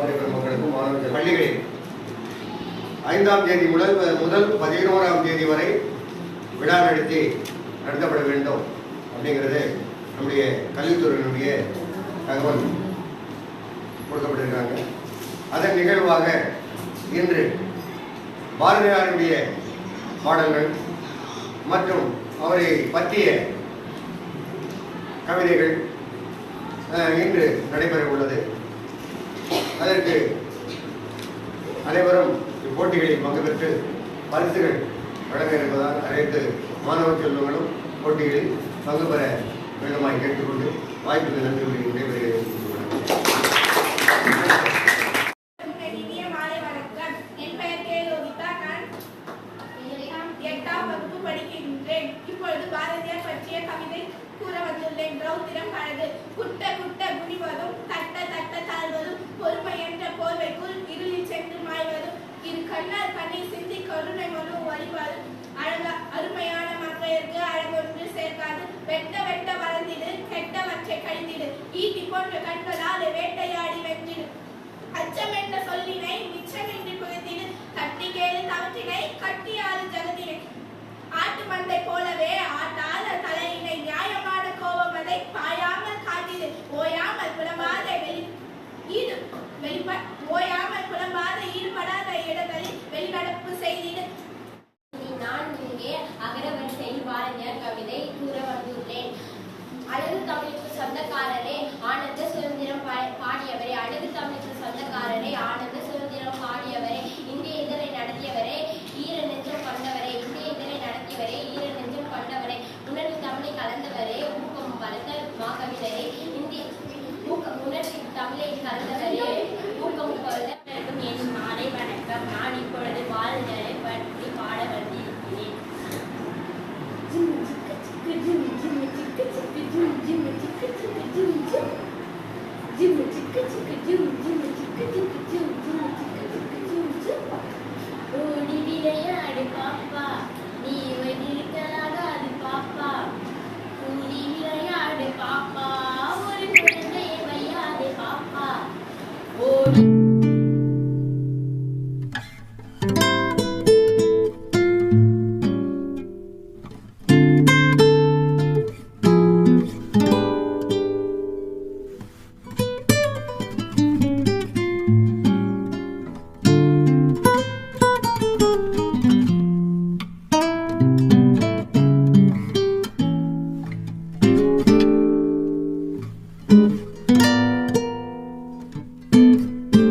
படிக்கிற மக்களுக்கும் மாணவர்கள் பள்ளிகளில். ஐந்தாம் தேதி முதல் முதல் பதினோராம் தேதி வரை விழா நடத்தி நடத்தப்பட வேண்டும் அப்படிங்கிறது நம்முடைய கல்வித்துறையினுடைய தகவல் கொடுக்கப்பட்டிருக்காங்க. அதன் நிகழ்வாக இன்று பாரதியாருடைய பாடல்கள் மற்றும் அவரை பற்றிய கவிதைகள் இன்று நடைபெற உள்ளது அதற்கு அனைவரும் இப்போட்டிகளில் பங்கு பெற்று பரிசுகள் வழங்க இருப்பதால் அனைத்து மாணவ செல்வங்களும் போட்டிகளில் பங்கு பெற வேண்டுமாய் கேட்டுக்கொண்டு வாய்ப்புக்கு நன்றி கூறி விடைபெறுகிறேன். இப்பொழுது பாரதியார் பற்றிய கவிதை கூற வந்துள்ளேன். ரௌத்திரம் அழகு குட்ட குட்ட குனிவதும் தட்ட பொறுமை என்ற போர்வைக்குள் இருளில் சென்று மாய்வதும் இரு கண்ணால் கண்ணீர் சிந்தி கருணை மனு வழிவதும் அழக அருமையான மக்களுக்கு அழகொன்று சேர்க்காது. வெட்ட வெட்ட வளர்ந்திடு கெட்டவற்றை கழிந்திடு. ஈட்டி போன்ற கண்களால் வேட்டையாடி வென்றிடு. அச்சம் என்ற சொல்லினை மிச்சமின்றி புகுத்திடு. தட்டி கேளு தவற்றினை கட்டியாறு ஜகத்தினை ஆட்டு மந்தை போலவே தமிழுக்கு சொந்தக்காரரே ஆனந்த சுதந்திரம் பாடியவரே. அழகு தமிழுக்கு சொந்தக்காரரே ஆனந்த சுதந்திரம் பாடியவரே. இந்திய இதழை நடத்தியவரே ஈர நெஞ்சம் கொண்டவரே. இந்திய இதழை நடத்தியவரே ஈர நெஞ்சம் கொண்டவரே. உணர்வு தமிழை கலந்தவரே ஊக்கம் வளர்த்த மாகவிலரே இந்திய ஊக்க உணர்ச்சி தமிழை கலந்தவரே. Could you, could do.